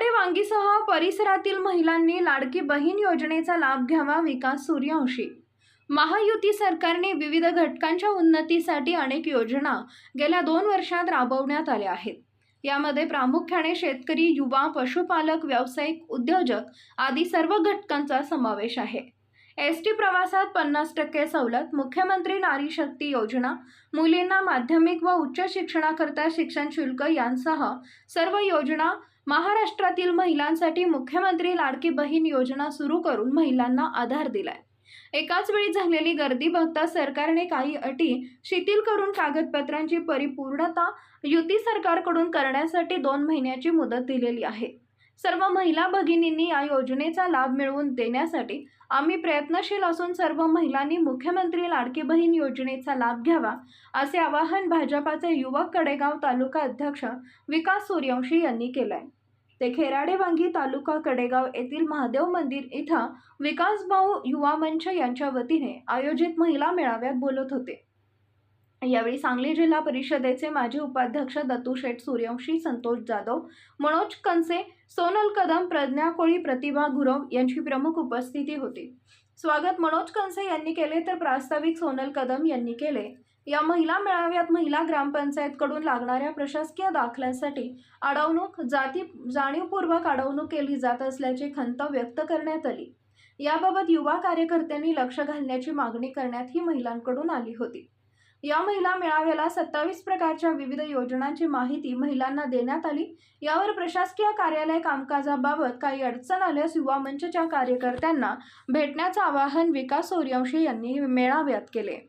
खेराडे वांगीसह परिसरातील महिलांनी लाडकी बहीण योजनेचा लाभ घ्यावा विकास सूर्यवंशी. महायुती सरकारने विविध घटकांच्या उन्नतीसाठी अनेक योजना गेल्या दोन वर्षात राबवण्यात आल्या आहेत. यामध्ये प्रामुख्याने शेतकरी युवा पशुपालक व्यावसायिक उद्योजक आदी सर्व घटकांचा समावेश आहे. एस टी प्रवासात पन्नास टक्के सवलत मुख्यमंत्री नारी शक्ती योजना मुलींना माध्यमिक व उच्च शिक्षणाकरता शिक्षण शुल्क यांसह सर्व योजना महाराष्ट्रातील महिलांसाठी मुख्यमंत्री लाडकी बहीण योजना सुरू करून महिलांना आधार दिलाय. एकाच वेळी झालेली गर्दी बघता सरकारने काही अटी शिथिल करून कागदपत्रांची परिपूर्णता युती सरकारकडून करण्यासाठी दोन महिन्याची मुदत दिलेली आहे. सर्व महिला भगिनींनी या योजनेचा लाभ मिळवून देण्यासाठी आम्ही प्रयत्नशील असून सर्व महिलांनी मुख्यमंत्री लाडकी बहीण योजनेचा लाभ घ्यावा असे आवाहन भाजपाचे युवक कडेगाव तालुका अध्यक्ष विकास सूर्यवंशी यांनी केलंय. ते खेराडे वांगी तालुका कडेगाव येथील महादेव मंदिर इथं विकासभाऊ युवा मंच यांच्या वतीने आयोजित महिला मेळाव्यात बोलत होते. यावेळी सांगली जिल्हा परिषदेचे माजी उपाध्यक्ष दत्तू शेठ सूर्यवंशी संतोष जाधव मनोज कनसे सोनल कदम प्रज्ञा कोळी प्रतिभा गुरव यांची प्रमुख उपस्थिती होती. स्वागत मनोज कनसे यांनी केले तर प्रास्ताविक सोनल कदम यांनी केले. या महिला मेळाव्यात महिला ग्रामपंचायतकडून लागणाऱ्या प्रशासकीय दाखल्यासाठी अडवणूक जाती जाणीवपूर्वक अडवणूक केली जात असल्याची खंत व्यक्त करण्यात आली. याबाबत युवा कार्यकर्त्यांनी लक्ष घालण्याची मागणी करण्यात ही महिलांकडून आली होती. या महिला मेळाव्याला सत्तावीस प्रकारच्या विविध योजनांची माहिती महिलांना देण्यात आली. यावर प्रशासकीय कार्यालय कामकाजाबाबत काही अडचण आल्यास युवा मंचच्या कार्यकर्त्यांना भेटण्याचं आवाहन विकास सूर्यवंशी यांनी मेळाव्यात केले.